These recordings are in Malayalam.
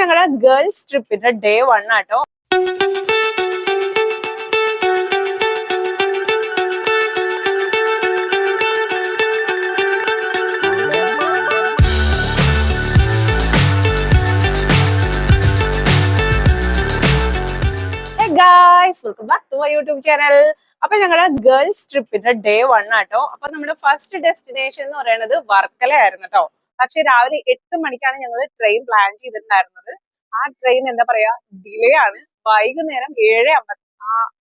ഞങ്ങളുടെ ഗേൾസ് ട്രിപ്പിന്റെ ഡേ വൺ ആട്ടോ. Guys welcome back to my YouTube channel അപ്പൊ ഞങ്ങളുടെ ഗേൾസ് ട്രിപ്പിന്റെ ഡേ വൺ ആട്ടോ. അപ്പൊ നമ്മുടെ ഫസ്റ്റ് ഡെസ്റ്റിനേഷൻ എന്ന് പറയുന്നത് വർക്കല ആയിരുന്നു കേട്ടോ പക്ഷെ രാവിലെ എട്ട് മണിക്കാണ് ഞങ്ങൾ ട്രെയിൻ പ്ലാൻ ചെയ്തിട്ടുണ്ടായിരുന്നത്. ആ ട്രെയിൻ എന്താ പറയാ ഡിലേ ആണ്. വൈകുന്നേരം ഏഴ് അമ്പത്തി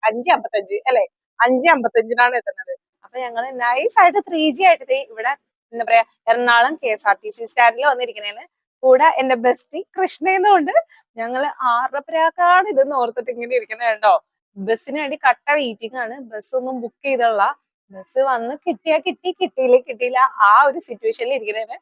അഞ്ച് അമ്പത്തഞ്ച് അല്ലെ? അഞ്ച് അമ്പത്തഞ്ചിനാണ് എത്തുന്നത്. അപ്പൊ ഞങ്ങൾ നൈസ് ആയിട്ട് ത്രീ ജി ആയിട്ട് ഇവിടെ എന്താ പറയാ Ernakulam K S R T C സ്റ്റാൻഡിൽ വന്നിരിക്കുന്നതിന് കൂടെ എന്റെ ബെസ്റ്റി കൃഷ്ണയെന്നുകൊണ്ട് ഞങ്ങൾ ആറപ്പരാക്കാണ് ഇതെന്ന് ഓർത്തിട്ട് ഇങ്ങനെ ഇരിക്കണേ കേട്ടോ ബസ്സിന് വേണ്ടി കട്ട വെയിറ്റിംഗ് ആണ്. ബസ് ഒന്നും ബുക്ക് ചെയ്തുള്ള. ബസ് വന്ന് കിട്ടിയാ കിട്ടി കിട്ടിയില്ല കിട്ടിയില്ല ആ ഒരു സിറ്റുവേഷനിൽ ഇരിക്കണേന്.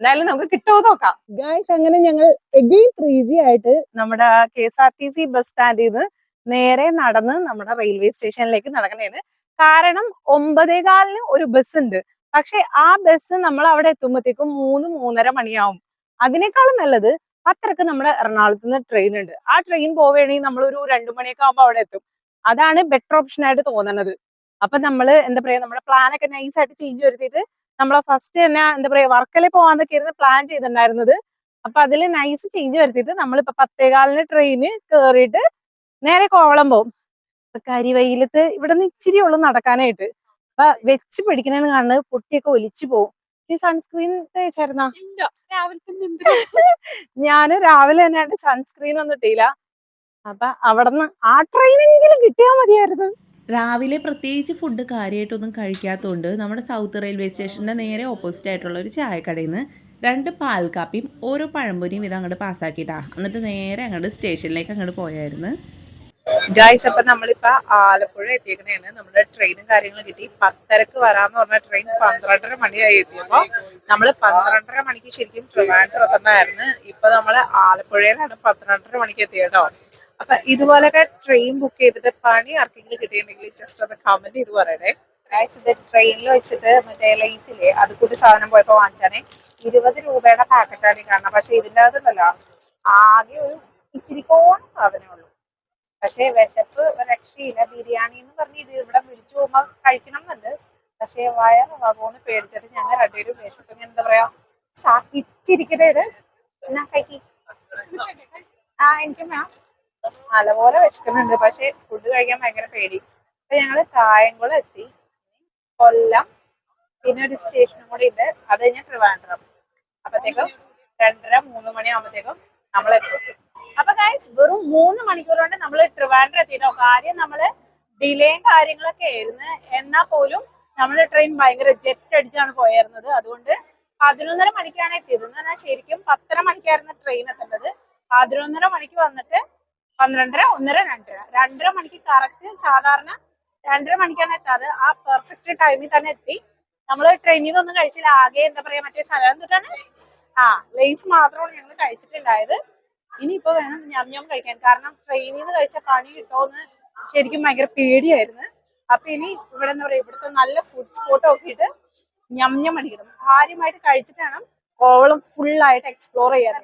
എന്തായാലും നമുക്ക് കിട്ടുമോ നോക്കാം. ഗായ്സ് അങ്ങനെ ഞങ്ങൾ എഗെയിൻ ത്രീ ജി ആയിട്ട് നമ്മുടെ K S R T C bus സ്റ്റാൻഡിൽ നിന്ന് നേരെ നടന്ന് നമ്മുടെ റെയിൽവേ സ്റ്റേഷനിലേക്ക് നടക്കണേന് കാരണം ഒമ്പതേകാലിന് ഒരു ബസ് ഉണ്ട്. പക്ഷെ ആ ബസ് നമ്മൾ അവിടെ എത്തുമ്പോഴത്തേക്കും മൂന്ന് മൂന്നര മണിയാവും. അതിനേക്കാളും നല്ലത് അത്രയ്ക്ക് നമ്മുടെ എറണാകുളത്ത് നിന്ന് ട്രെയിൻ ഉണ്ട്. ആ ട്രെയിൻ പോവുകയാണെങ്കിൽ നമ്മൾ ഒരു രണ്ടു മണിയൊക്കെ ആകുമ്പോൾ അവിടെ എത്തും. അതാണ് ബെറ്റർ ഓപ്ഷൻ ആയിട്ട് തോന്നുന്നത് അപ്പൊ നമ്മൾ എന്താ പറയാ നമ്മുടെ പ്ലാനൊക്കെ നൈസ് ആയിട്ട് ചേഞ്ച് വരുത്തിയിട്ട് നമ്മളെ ഫസ്റ്റ് തന്നെ എന്താ പറയാ വർക്കല പോവാന്നൊക്കെ ആയിരുന്നു പ്ലാൻ ചെയ്തിട്ടുണ്ടായിരുന്നത്. അപ്പൊ അതിൽ നൈസ് ചേഞ്ച് വരുത്തിയിട്ട് നമ്മളിപ്പോ പത്തേകാലിന് ട്രെയിന് കേറിയിട്ട് നേരെ കോവളം പോകും കരിവെയിലത്ത് ഇവിടെ നിന്ന് ഇച്ചിരി ഉള്ളു നടക്കാനായിട്ട്. അപ്പൊ വെച്ച് പിടിക്കണേന്ന് കാണുന്നത് പൊട്ടിയൊക്കെ ഒലിച്ചു പോകും ഈ സൺസ്ക്രീൻ തേച്ചായിരുന്നാ ഞാൻ രാവിലെ തന്നെ സൺസ്ക്രീൻ ഒന്നും ഇട്ടില്ല. അപ്പൊ അവിടുന്ന് ആ ട്രെയിനെങ്കിലും കിട്ടിയാ മതിയായിരുന്നു. രാവിലെ പ്രത്യേകിച്ച് ഫുഡ് കാര്യമായിട്ടൊന്നും കഴിക്കാത്തതുകൊണ്ട് നമ്മുടെ സൗത്ത് റെയിൽവേ സ്റ്റേഷന്റെ നേരെ ഓപ്പോസിറ്റ് ആയിട്ടുള്ള ഒരു ചായക്കടയിൽ നിന്ന് രണ്ട് പാൽ കാപ്പിയും ഓരോ പഴംപൊരിയും ഇത് അങ്ങോട്ട് പാസ്സാക്കിയിട്ടാ എന്നിട്ട് നേരെ അങ്ങോട്ട് സ്റ്റേഷനിലേക്ക് അങ്ങോട്ട് പോയായിരുന്നു. ഗായ്സ് അപ്പൊ നമ്മളിപ്പോൾ ആലപ്പുഴ എത്തിയേക്കണേണ് നമ്മുടെ ട്രെയിനും കാര്യങ്ങളും കിട്ടി. പത്തരക്ക് വരാന്ന് പറഞ്ഞ ട്രെയിൻ പന്ത്രണ്ടര മണിയായി എത്തിയപ്പോൾ നമ്മൾ പന്ത്രണ്ടര മണിക്ക് ശരിക്കും ട്രിവാൻഡ്രം ഇപ്പം നമ്മൾ ആലപ്പുഴയിലാണ് പന്ത്രണ്ടര മണിക്ക് എത്തിയട്ടോ അപ്പൊ ഇതുപോലൊക്കെ ട്രെയിൻ ബുക്ക് ചെയ്തിട്ട് പണി ആർക്കെങ്കിലും കിട്ടിയിട്ടുണ്ടെങ്കിൽ ജസ്റ്റ് ഒന്ന് കമന്റ് ചെയ്ത് പറയണേ. ട്രെയിനിൽ വെച്ചിട്ട് മറ്റേ ലൈസില്ലേ അത് കൂടി സാധനം പോയപ്പോ വാങ്ങിച്ചാണേ ഇരുപത് രൂപയുടെ പാക്കറ്റാണ് ഈ കാണുന്നത്. പക്ഷെ ഇതിന്റെ അകത്തുണ്ടല്ലോ ആകെ ഒരു ഇച്ചിരി സാധനമേ ഉള്ളൂ. പക്ഷെ വിശപ്പ് രക്ഷയില്ല ബിരിയാണി എന്ന് പറഞ്ഞ് ഇത് ഇവിടെ വിളിച്ചു പോകുമ്പോൾ കഴിക്കണം എന്നുണ്ട് പക്ഷേ വയറിളകുമെന്ന് പേടിച്ചിട്ട് ഞങ്ങൾ രണ്ടുപേരും വിശപ്പ് എന്താ പറയാ സാക്കിച്ചിരിക്കട്ടെ ഇത് എന്നാ കഴിക്കി? ആ എനിക്ക് മാം. നല്ലപോലെ വിശക്കുന്നുണ്ട് പക്ഷെ ഫുഡ് കഴിക്കാൻ ഭയങ്കര പേടി. അപ്പൊ ഞങ്ങൾ കായംകുളം എത്തി. കൊല്ലം പിന്നെ ഒരു സ്റ്റേഷനും കൂടി ഉണ്ട്. അത് കഴിഞ്ഞാൽ ട്രിവാൻഡ്രം. അപ്പത്തേക്കും രണ്ടര മൂന്ന് മണി ആകുമ്പോഴത്തേക്കും നമ്മൾ എത്തും. അപ്പൊ ഗൈസ് വെറും മൂന്ന് മണിക്കൂർ കൊണ്ട് നമ്മൾ ട്രിവാൻഡ്രം എത്തിയിട്ടോ കാര്യം നമ്മൾ ഡിലേയും കാര്യങ്ങളൊക്കെ ആയിരുന്നു. എന്നാ പോലും നമ്മുടെ ട്രെയിൻ ഭയങ്കര ജെറ്റ് അടിച്ചാണ് പോയിരുന്നത്. അതുകൊണ്ട് പതിനൊന്നര മണിക്കാണ് എത്തിയത്. എന്ന് പറഞ്ഞാൽ ശരിക്കും പത്തര മണിക്കായിരുന്നു ട്രെയിൻ എത്തേണ്ടത്. പതിനൊന്നര മണിക്ക് വന്നിട്ട് പന്ത്രണ്ടര ഒന്നര രണ്ടര. രണ്ടര മണിക്ക് കറക്റ്റ് സാധാരണ രണ്ടര മണിക്കാണ് എത്താറ്. ആ പെർഫെക്റ്റ് ടൈമിൽ തന്നെ എത്തി. നമ്മൾ ട്രെയിനിൽ നിന്നൊന്നും കഴിച്ചില്ല. ആകെ എന്താ പറയാ മറ്റേ സ്ഥലം എന്തിട്ടാണ് ആ ലേസ് മാത്രമാണ് ഞങ്ങൾ കഴിച്ചിട്ടുണ്ടായത്. ഇനിയിപ്പോ വേണം ഞം ഞം കഴിക്കാൻ. കാരണം ട്രെയിനിൽ നിന്ന് കഴിച്ച പണി കിട്ടുമെന്ന് ശരിക്കും ഭയങ്കര പേടിയായിരുന്നു. അപ്പൊ ഇനി ഇവിടെ എന്താ പറയാ ഇവിടുത്തെ നല്ല ഫുഡ് സ്പോട്ട് നോക്കിയിട്ട് ഞം ഞം അടിക്കണം. കാര്യമായിട്ട് കഴിച്ചിട്ട് വേണം കോവളം ഫുൾ ആയിട്ട് എക്സ്പ്ലോർ ചെയ്യാൻ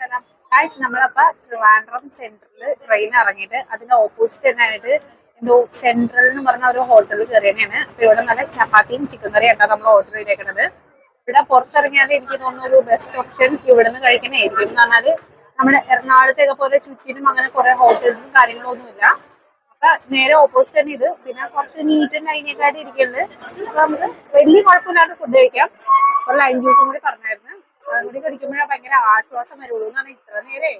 ഗായ്സ് നമ്മളപ്പോ ട്രിവാൻഡ്രം സെന്ററിൽ ട്രെയിൻ ഇറങ്ങിയിട്ട് അതിന്റെ ഓപ്പോസിറ്റ് തന്നെ ആയിട്ട് എന്തോ സെൻട്രൽ എന്ന് പറഞ്ഞ ഒരു ഹോട്ടലിൽ കയറിയാണ് അപ്പൊ ഇവിടെ നല്ല ചപ്പാത്തിയും ചിക്കൻ കറിയും നമ്മൾ ഓർഡർ ചെയ്തേക്കുന്നത് ഇവിടെ പുറത്തിറങ്ങിയാൽ എനിക്ക് തോന്നുന്ന ഒരു ബെസ്റ്റ് ഓപ്ഷൻ ഇവിടെ നിന്ന് കഴിക്കണായിരിക്കും എന്ന് പറഞ്ഞാൽ നമ്മുടെ എറണാകുളത്തേക്ക് പോലെ ചുറ്റിനും അങ്ങനെ കുറെ ഹോട്ടൽസും കാര്യങ്ങളും ഒന്നുമില്ല അപ്പൊ നേരെ ഓപ്പോസിറ്റ് തന്നെ ഇത്. പിന്നെ കുറച്ച് നീറ്റ് ആൻഡ് അതിനേക്കായിട്ട് ഇരിക്കുന്നുണ്ട്. അപ്പൊ നമുക്ക് വലിയ കുഴപ്പമില്ലാതെ ഫുഡ് കഴിക്കാം. ഒരു ലൈൻ ജ്യൂസും കൂടി പറഞ്ഞായിരുന്നു. കൂടി കുടിക്കുമ്പോഴാണ് ഭയങ്കര ആശ്വാസം വരുള്ളൂ എന്ന് പറഞ്ഞാൽ ഇത്ര നേരെ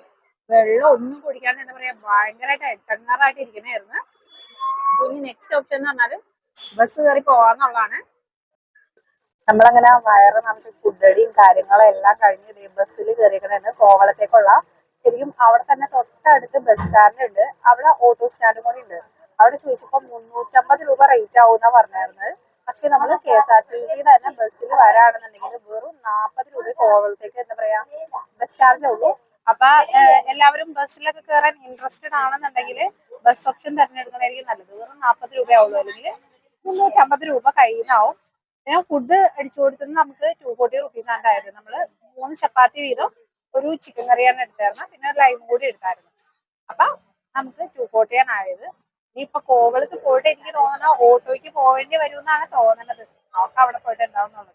വെള്ളം ഒന്നും കുടിക്കാതെ എന്താ പറയാ ഭയങ്കരമായിട്ട് എട്ടങ്ങാറായിട്ട് ഇരിക്കണായിരുന്നു. ഇനി നെക്സ്റ്റ് ഓപ്ഷൻ എന്ന് പറഞ്ഞാൽ ബസ് കയറി പോവാന്നുള്ളതാണ്. നമ്മളങ്ങനെ വയറ് നിറച്ച് ഫുഡടിയും കാര്യങ്ങളും എല്ലാം കഴിഞ്ഞ് ബസ്സിൽ കയറിയേക്കണേന്ന് കോവളത്തേക്കുള്ള. ശരിക്കും അവിടെ തന്നെ തൊട്ടടുത്ത് ബസ് സ്റ്റാൻഡ് ഉണ്ട്. അവിടെ ഓട്ടോ സ്റ്റാൻഡും കൂടി ഉണ്ട്. അവിടെ ചോദിച്ചപ്പോ മുന്നൂറ്റമ്പത് രൂപ റേറ്റ് ആവുന്ന പറഞ്ഞായിരുന്നത്. പക്ഷെ നമ്മൾ K S R T C തന്നെ ബസ്സിൽ വരാണെന്നുണ്ടെങ്കിൽ വെറും നാൽപ്പത് രൂപ കോവളത്തേക്ക് എന്താ പറയാ ബസ് ചാർജ് ഉള്ളൂ. അപ്പൊ എല്ലാവരും ബസ്സിലൊക്കെ കയറാൻ ഇൻട്രസ്റ്റഡ് ആണെന്നുണ്ടെങ്കിൽ ബസ് ഓപ്ഷൻ തിരഞ്ഞെടുക്കണമായിരിക്കും നല്ലത്. വെറും നാൽപ്പത് രൂപയാവുള്ളൂ അല്ലെങ്കിൽ മുന്നൂറ്റമ്പത് രൂപ കയ്യിൽ പിന്നെ ഫുഡ് അടിച്ചു കൊടുത്തത് നമുക്ക് ടു ഫോർട്ടി റുപ്പീസ് ആണ് ആയത് നമ്മൾ മൂന്ന് ചപ്പാത്തി വീതം ഒരു ചിക്കൻ കറിയാണ് എടുത്തായിരുന്നു. പിന്നെ ഒരു കൂടി എടുത്തായിരുന്നു. അപ്പൊ നമുക്ക് ടു ഫോർട്ടി ആണ് ആയത് ഇപ്പൊ കോവളത്ത് പോയിട്ട് എനിക്ക് തോന്നുന്നത് ഓട്ടോയ്ക്ക് പോകേണ്ടി വരും എന്നാണ് തോന്നുന്നത്. നോക്കാം അവിടെ പോയിട്ട് ഉണ്ടാവുന്നുള്ളത്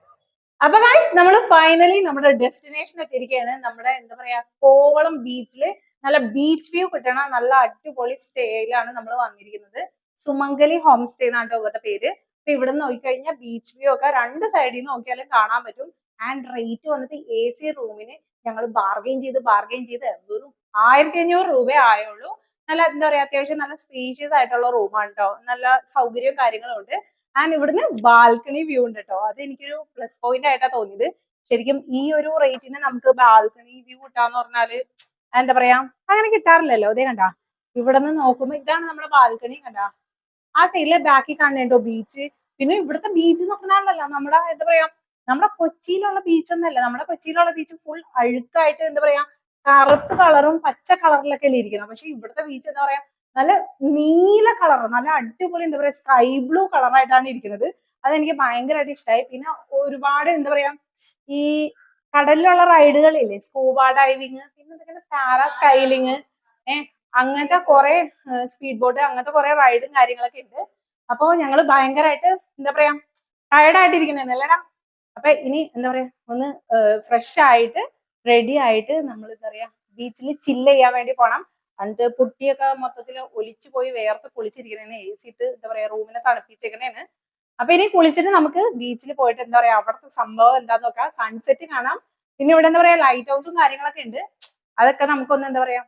അപ്പൊ ഗൈസ് നമ്മൾ ഫൈനലി നമ്മുടെ ഡെസ്റ്റിനേഷൻ എത്തിയിരിക്കുകയാണ്. നമ്മുടെ എന്താ പറയാ കോവളം ബീച്ചിൽ നല്ല ബീച്ച് വ്യൂ കിട്ടണ. നല്ല അടിപൊളി സ്റ്റേയിലാണ് നമ്മൾ വന്നിരിക്കുന്നത്. സുമംഗലി ഹോം സ്റ്റേ എന്നാണ് ഇവരുടെ പേര്. അപ്പൊ ഇവിടെ നോക്കിക്കഴിഞ്ഞാൽ ബീച്ച് വ്യൂ ഒക്കെ രണ്ട് സൈഡിൽ നിന്ന് നോക്കിയാലും കാണാൻ പറ്റും. ആൻഡ് റേറ്റ് വന്നിട്ട് എ സി റൂമിന് ഞങ്ങൾ ബാർഗെയിൻ ചെയ്ത് ബാർഗെയിൻ ചെയ്ത് വെറും ആയിരത്തി അഞ്ഞൂറ് രൂപയേ ആയുള്ളൂ. നല്ല എന്താ പറയാ അത്യാവശ്യം നല്ല സ്പേഷ്യസ് ആയിട്ടുള്ള റൂമാണ് കേട്ടോ നല്ല സൗകര്യവും കാര്യങ്ങളും ഉണ്ട്. ആൻഡ് ഇവിടുന്ന് ബാൽക്കണി വ്യൂ ഉണ്ട് കേട്ടോ അത് എനിക്കൊരു പ്ലസ് പോയിന്റ് ആയിട്ടാ തോന്നിയത്. ശരിക്കും ഈ ഒരു റേറ്റിന് നമുക്ക് ബാൽക്കണി വ്യൂ കിട്ടാന്ന് പറഞ്ഞാൽ എന്താ പറയാ അങ്ങനെ കിട്ടാറില്ലല്ലോ. അതേ കണ്ടാ. ഇവിടെ നിന്ന് നോക്കുമ്പോ ഇതാണ് നമ്മുടെ ബാൽക്കണി കണ്ടാ. ആ സൈഡിലെ ബാക്കി കാണുന്നുണ്ടോ ബീച്ച് പിന്നെ ഇവിടുത്തെ ബീച്ച് പറഞ്ഞാലല്ല നമ്മുടെ എന്താ പറയാ നമ്മുടെ കൊച്ചിയിലുള്ള ബീച്ച് ഒന്നല്ല. നമ്മുടെ കൊച്ചിയിലുള്ള ബീച്ച് ഫുൾ അഴുക്കായിട്ട് എന്താ പറയാ കറുപ്പ് കളറും പച്ച കളറിലൊക്കെ അല്ലേ ഇരിക്കുന്നത്. പക്ഷെ ഇവിടുത്തെ ബീച്ച് എന്താ പറയാ നല്ല നീല കളർ നല്ല അടിപൊളി എന്താ പറയാ സ്കൈ ബ്ലൂ കളറായിട്ടാണ് ഇരിക്കുന്നത്. അതെനിക്ക് ഭയങ്കരമായിട്ട് ഇഷ്ടമായി പിന്നെ ഒരുപാട് എന്താ പറയാ ഈ കടലിലുള്ള റൈഡുകളില്ലേ സ്കൂബ ഡൈവിങ് പിന്നെ എന്തൊക്കെയാണ് പാരാ സ്കൈലിങ് ഏഹ് അങ്ങനത്തെ കുറെ സ്പീഡ് ബോട്ട് അങ്ങനത്തെ കുറെ റൈഡും കാര്യങ്ങളൊക്കെ ഉണ്ട്. അപ്പോൾ ഞങ്ങൾ ഭയങ്കരമായിട്ട് എന്താ പറയാ ടയർഡ് ആയിട്ടിരിക്കുന്നത് അല്ലേടാ അപ്പൊ ഇനി എന്താ പറയാ ഒന്ന് ഫ്രഷ് ആയിട്ട് റെഡി ആയിട്ട് നമ്മൾ എന്താ പറയാ ബീച്ചിൽ ചില്ല് ചെയ്യാൻ വേണ്ടി പോണം. എന്നിട്ട് പുട്ടിയൊക്കെ മൊത്തത്തിൽ ഒലിച്ചു പോയി വേർത്ത് കുളിച്ചിരിക്കണേന്ന് എ സി ഇട്ട് എന്താ പറയാ റൂമിനെ തണുപ്പിച്ചേക്കണേന്ന് അപ്പൊ ഇനി കുളിച്ചിട്ട് നമുക്ക് ബീച്ചിൽ പോയിട്ട് എന്താ പറയാ അവിടുത്തെ സംഭവം എന്താന്ന് നോക്കാം. സൺസെറ്റ് കാണാം. പിന്നെ ഇവിടെ എന്താ പറയാ ലൈറ്റ് ഹൗസും കാര്യങ്ങളൊക്കെ ഉണ്ട്. അതൊക്കെ നമുക്കൊന്ന് എന്താ പറയാ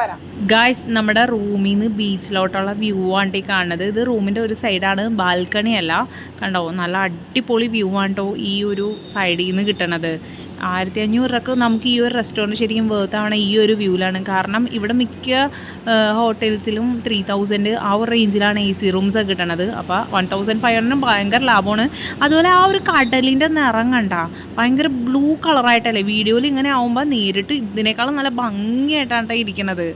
വരാം. ഗായ്സ് നമ്മുടെ റൂമിൽ നിന്ന് ബീച്ചിലോട്ടുള്ള വ്യൂ ആണ് ഈ കാണുന്നത്. ഇത് റൂമിന്റെ ഒരു സൈഡാണ് ബാൽക്കണി അല്ല കണ്ടോ നല്ല അടിപൊളി വ്യൂ ആണ് ഈ ഒരു സൈഡിൽ നിന്ന് കിട്ടണത്. ആയിരത്തി അഞ്ഞൂറ് രൂപക്ക് നമുക്ക് ഈ ഒരു റെസ്റ്റോറന്റ് ശരിക്കും വേർത്താണ് ഈ ഒരു വ്യൂവിലാണ് കാരണം ഇവിടെ മിക്ക ഹോട്ടൽസിലും ത്രീ തൗസൻഡ് ആ ഒരു റേഞ്ചിലാണ് എ സി റൂംസ് കിട്ടണത്. അപ്പോൾ വൺ തൗസൻഡ് ഫൈവ് ഹൺഡ്രഡ് ഭയങ്കര ലാഭമാണ്. അതുപോലെ ആ ഒരു കടലിന്റെ നിറം കണ്ട ഭയങ്കര ബ്ലൂ കളറായിട്ടല്ലേ വീഡിയോയിൽ ഇങ്ങനെ ആവുമ്പോൾ നേരിട്ട് ഇതിനേക്കാളും നല്ല ഭംഗിയായിട്ടാണ് ഇരിക്കുന്നത്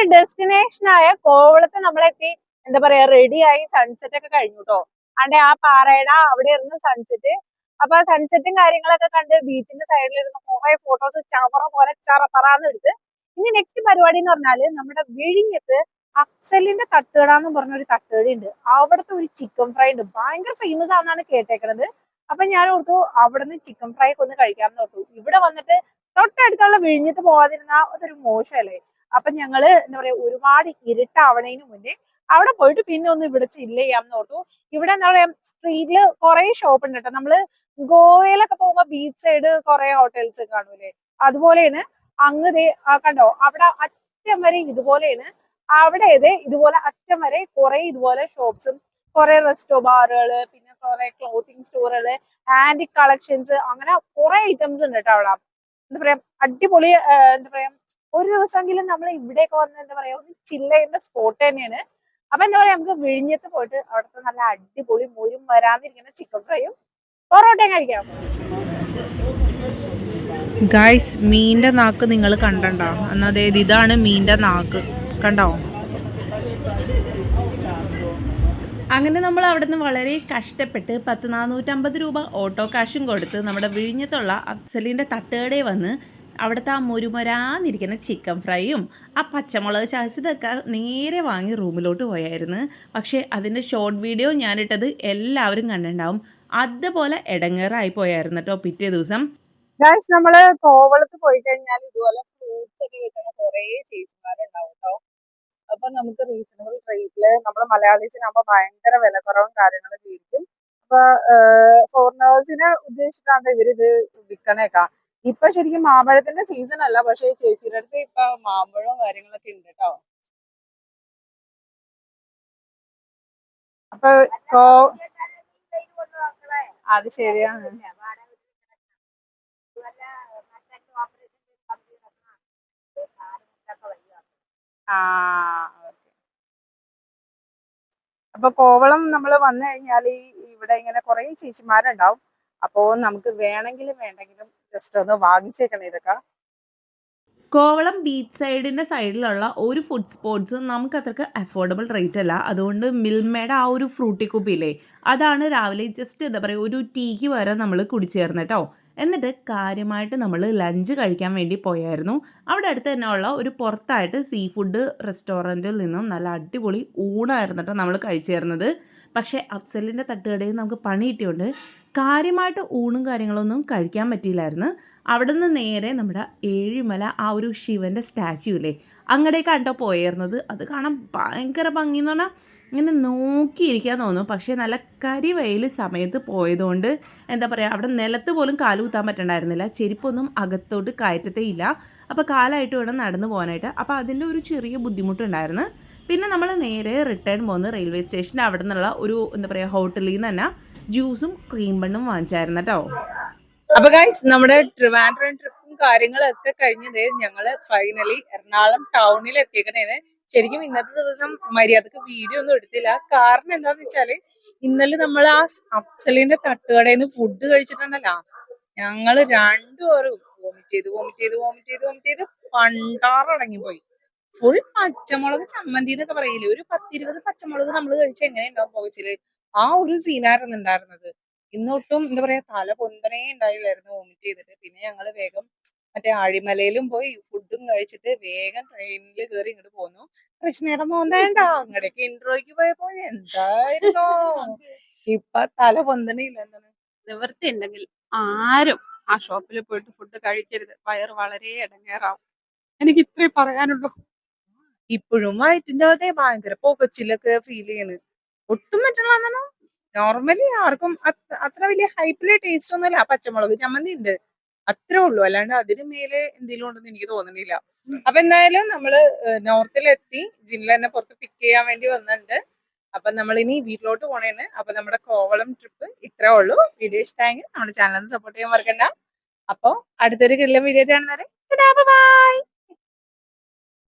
ഫസ്റ്റ് ഡെസ്റ്റിനേഷൻ ആയ കോവളത്ത് നമ്മളെത്തി എന്താ പറയാ റെഡി ആയി സൺസെറ്റ് ഒക്കെ കഴിഞ്ഞു കേട്ടോ അതെ ആ പാറയുടെ അവിടെ ഇരുന്ന് സൺസെറ്റ് അപ്പൊ ആ സൺസെറ്റും കാര്യങ്ങളൊക്കെ കണ്ട് ബീച്ചിന്റെ സൈഡിൽ ഇരുന്ന് കുറെ ഫോട്ടോസ് ചവറ പോലെ ചറപ്പറാന്ന് എടുത്ത്. ഇനി നെക്സ്റ്റ് പരിപാടി എന്ന് പറഞ്ഞാൽ നമ്മുടെ വിഴിഞ്ഞത്ത് അക്സലിന്റെ തട്ടുകട എന്ന് പറഞ്ഞ ഒരു തട്ടുകടി ഉണ്ട്. അവിടുത്തെ ഒരു ചിക്കൻ ഫ്രൈ ഉണ്ട്. ഭയങ്കര ഫേമസ് ആണെന്നാണ് കേട്ടേക്കണത്. അപ്പൊ ഞാൻ ഓർത്തു അവിടുന്ന് ചിക്കൻ ഫ്രൈ ഒക്കെ ഒന്ന് കഴിക്കാമെന്ന് ഓർത്തു. ഇവിടെ വന്നിട്ട് തൊട്ടടുത്തുള്ള വിഴിഞ്ഞത്ത് പോവാതിരുന്ന അതൊരു മോശമല്ലേ അപ്പൊ ഞങ്ങൾ എന്താ പറയാ ഒരുപാട് ഇരുട്ടാവണേന് മുന്നേ അവിടെ പോയിട്ട് പിന്നെ ഒന്ന് ഇവിടെ ചില്ല് ഓർത്തു. ഇവിടെ എന്താ പറയാ സ്ട്രീറ്റിൽ കുറെ ഷോപ്പ് ഉണ്ട് കേട്ടോ നമ്മൾ ഗോവയിലൊക്കെ പോകുമ്പോ ബീച്ച് സൈഡ് കുറെ ഹോട്ടൽസ് കാണൂലേ അതുപോലെയാണ് അങ്ങ് കണ്ടോ അവിടെ അറ്റം വരെ ഇതുപോലെയാണ്. അവിടെ ഇത് ഇതുപോലെ അറ്റം വരെ കുറെ ഇതുപോലെ ഷോപ്സും കുറെ റെസ്റ്റോ ബാറുകൾ പിന്നെ കുറെ ക്ലോത്തിങ് സ്റ്റോറുകൾ ആന്റിക് കളക്ഷൻസ് അങ്ങനെ കുറെ ഐറ്റംസ് ഉണ്ട് കേട്ടോ അവിടെ. എന്താ പറയാ അടിപൊളി എന്താ പറയാ ഒരു ദിവസമെങ്കിലും നമ്മൾ ഇവിടെയൊക്കെ വന്ന് എന്താ പറയാ ഒന്ന് ചില്ല ചെയ്യുന്ന സ്പോട്ട് തന്നെയാണ്. അപ്പൊ എന്താ പറയാ നമുക്ക് വിഴിഞ്ഞത്ത് പോയിട്ട് അവിടുത്തെ നല്ല അടിപൊളി മുരും വരാതിരിക്കുന്ന ചിക്കൻ ഫ്രൈയും പൊറോട്ടയും കഴിക്കാം. ഗായ്സ് മീന്റെ നാക്ക് നിങ്ങൾ കണ്ടോ എന്നാ അതായത് ഇതാണ് മീന്റെ നാക്ക്. കണ്ടോ? അങ്ങനെ നമ്മൾ അവിടുന്ന് വളരെ കഷ്ടപ്പെട്ട് പത്ത് നാനൂറ്റമ്പത് രൂപ ഓട്ടോ കാശും കൊടുത്ത് നമ്മുടെ വിഴിഞ്ഞത്തുള്ള അഫ്സലിന്റെ തട്ടുകടയിൽ വന്ന് അവിടുത്തെ ആ മുരുമരാന്നിരിക്കുന്ന ചിക്കൻ ഫ്രൈയും ആ പച്ചമുളക് ചതച്ചതൊക്കെ നേരെ വാങ്ങി റൂമിലോട്ട് പോയായിരുന്നു. പക്ഷേ അതിന്റെ ഷോർട്ട് വീഡിയോ ഞാനിട്ടത് എല്ലാവരും കണ്ടിട്ടുണ്ടാവും. അതുപോലെ ഇടങ്ങേറായി പോയായിരുന്നു കേട്ടോ പിറ്റേ ദിവസം. ഗായ്സ് നമ്മൾ കോവളത്ത് പോയി കഴിഞ്ഞാൽ ഇതുപോലെ ഫ്രൂട്ട്സ് ഒക്കെ വിൽക്കുന്ന കുറേ ചേച്ചിമാരുണ്ടാവും കേട്ടോ അപ്പൊ നമുക്ക് റീസണബിൾ റേറ്റിൽ നമ്മൾ മലയാളീസിനാകുമ്പോ ഭയങ്കര വിലക്കുറവും കാര്യങ്ങളൊക്കെ ആയിരിക്കും. അപ്പൊ ഫോറിനേഴ്സിനെ ഉദ്ദേശിച്ചിട്ടാണ് ഇവരിത് വിൽക്കണേക്കാ ഇപ്പൊ ശരിക്കും മാമ്പഴത്തിന്റെ സീസൺ അല്ല. പക്ഷെ ചേച്ചിയുടെ അടുത്ത് ഇപ്പൊ മാമ്പഴവും കാര്യങ്ങളൊക്കെ ഉണ്ട് കേട്ടോ അപ്പൊ കോ അത് ശരിയാണ്. അപ്പൊ കോവളം നമ്മൾ വന്നു കഴിഞ്ഞാൽ ഇവിടെ ഇങ്ങനെ കുറെ ചേച്ചിമാരുണ്ടാവും. അപ്പോ നമുക്ക് വേണമെങ്കിലും വേണ്ടെങ്കിലും ജസ്റ്റ് ഒന്ന് വാങ്ങിച്ചേക്കണം ഇതൊക്കെ. കോവളം ബീച്ച് സൈഡിന്റെ സൈഡിലുള്ള ഒരു ഫുഡ് സ്പോട്ട്സും നമുക്ക് അത്രയ്ക്ക് അഫോർഡബിൾ റേറ്റ് അല്ല. അതുകൊണ്ട് മിൽമയുടെ ആ ഒരു ഫ്രൂട്ടി കുപ്പിയില്ലേ അതാണ് രാവിലെ ജസ്റ്റ് എന്താ പറയുക ഒരു ടീക്ക് വരെ നമ്മൾ കുടിച്ചേർന്ന് കേട്ടോ എന്നിട്ട് കാര്യമായിട്ട് നമ്മൾ ലഞ്ച് കഴിക്കാൻ വേണ്ടി പോയായിരുന്നു. അവിടെ അടുത്ത് തന്നെ ഉള്ള ഒരു പുറത്തായിട്ട് സീ ഫുഡ് റെസ്റ്റോറന്റിൽ നിന്നും നല്ല അടിപൊളി ഊണായിരുന്നു കേട്ടോ നമ്മൾ കഴിച്ചേർന്നത്. പക്ഷേ അഫ്സലിന്റെ തട്ടുകടയിൽ നമുക്ക് പണി കിട്ടിയോണ്ട് കാര്യമായിട്ട് ഊണും കാര്യങ്ങളൊന്നും കഴിക്കാൻ പറ്റിയില്ലായിരുന്നു. അവിടെ നിന്ന് നേരെ നമ്മുടെ ഏഴിമല ആ ഒരു ശിവന്റെ സ്റ്റാച്യു ഇല്ലേ അങ്ങടേക്ക് കണ്ടോ പോയിരുന്നത് അത് കാണാൻ ഭയങ്കര ഭംഗി എന്ന് പറഞ്ഞാൽ ഇങ്ങനെ നോക്കിയിരിക്കാൻ തോന്നും പക്ഷേ നല്ല കരിവെയിൽ സമയത്ത് പോയതുകൊണ്ട് എന്താ പറയുക അവിടെ നിലത്ത് പോലും കാൽ കുത്താൻ പറ്റണ്ടായിരുന്നില്ല. ചെരുപ്പൊന്നും അകത്തോട്ട് കയറ്റത്തേ ഇല്ല. അപ്പോൾ കാലായിട്ട് വേണം നടന്നു പോകാനായിട്ട്. അപ്പോൾ അതിന്റെ ഒരു ചെറിയ ബുദ്ധിമുട്ടുണ്ടായിരുന്നു. പിന്നെ നമ്മൾ നേരെ റിട്ടേൺ പോകുന്ന റെയിൽവേ സ്റ്റേഷന്റെ അവിടെ നിന്നുള്ള ഒരു എന്താ പറയുക ഹോട്ടലിൽ നിന്ന് തന്നെ. ജ്യൂസും ക്രീം ബണ്ണും വാങ്ങിച്ചായിരുന്നു കേട്ടോ അപ്പൊ ഗൈസ് നമ്മുടെ ട്രിവാൻഡ്രം ട്രിപ്പും കാര്യങ്ങളൊക്കെ കഴിഞ്ഞത് ഞങ്ങൾ ഫൈനലി എറണാകുളം ടൗണിൽ എത്തിയേക്കണേന്. ശരിക്കും ഇന്നത്തെ ദിവസം മര്യാദയ്ക്ക് വീഡിയോ ഒന്നും എടുത്തില്ല. കാരണം എന്താന്ന് വെച്ചാൽ ഇന്നലെ നമ്മൾ ആ അഫ്സലിന്റെ തട്ടുകടയിൽ നിന്ന് ഫുഡ് കഴിച്ചിട്ടുണ്ടല്ലോ. ഞങ്ങൾ രണ്ടുപേരും വോമിറ്റ് ചെയ്ത് വോമിറ്റ് ചെയ്ത് വോമിറ്റ് ചെയ്ത് വോമിറ്റ് ചെയ്ത് പണ്ടാറടങ്ങി പോയി ഫുൾ പച്ചമുളക് ചമ്മന്തി എന്നൊക്കെ പറയില്ലേ? ഒരു പത്തിരുപത് പച്ചമുളക് നമ്മൾ കഴിച്ച എങ്ങനെയുണ്ടാവും പോകച്ചിൽ? ആ ഒരു സീനായിരുന്നു ഉണ്ടായിരുന്നത് ഇന്നൊട്ടും എന്താ പറയാ തല പൊന്തനേ ഉണ്ടായില്ലായിരുന്നു വോമിറ്റ് ചെയ്തിട്ട്. പിന്നെ ഞങ്ങൾ വേഗം മറ്റേ ആഴിമലയിലും പോയി ഫുഡും കഴിച്ചിട്ട് വേഗം ട്രെയിനിൽ കയറി ഇങ്ങോട്ട് പോന്നു. കൃഷ്ണയുടെ മോന്തേണ്ട അങ്ങടേക്ക് ഇൻട്രോയ്ക്ക് പോയപ്പോ എന്തായിരുന്നു? ഇപ്പൊ തല പൊന്തണില്ല എന്താണ്? നിവൃത്തി ഉണ്ടെങ്കിൽ ആരും ആ ഷോപ്പിൽ പോയിട്ട് ഫുഡ് കഴിക്കരുത്. വയറ് വളരെ ഇടങ്ങേറാവും. എനിക്ക് ഇത്രേ പറയാനുള്ളൂ. ഇപ്പോഴും വയറ്റിന്റെ അതേ ഭയങ്കര പൊക്കച്ചിലൊക്കെ ഫീൽ ചെയ്യണ്. ഒട്ടും മറ്റുള്ളതാണോ നോർമലി ആർക്കും അത്ര വലിയ ഹൈപ്പിലെ ടേസ്റ്റ് ഒന്നുമില്ല. പച്ചമുളക് ചമ്മന്തി ഉണ്ട്. അത്രേ ഉള്ളൂ. അല്ലാണ്ട് അതിന് മേലെ എന്തെങ്കിലും ഉണ്ടെന്ന് എനിക്ക് തോന്നുന്നില്ല അപ്പൊ എന്തായാലും നമ്മൾ നോർത്തിലെത്തി. ജില്ല തന്നെ പുറത്ത് പിക്ക് ചെയ്യാൻ വേണ്ടി വന്നിട്ടുണ്ട്. അപ്പൊ നമ്മൾ ഇനി വീട്ടിലോട്ട് പോണേന്ന് അപ്പൊ നമ്മുടെ കോവളം ട്രിപ്പ് ഇത്രേ ഉള്ളൂ. വീഡിയോ ഇഷ്ടമായെങ്കിൽ നമ്മുടെ ചാനൽ സപ്പോർട്ട് ചെയ്യാൻ മറക്കണ്ട. അപ്പൊ അടുത്തൊരു കിള്ളം വീഡിയോ കാണുന്നവരെ ബൈ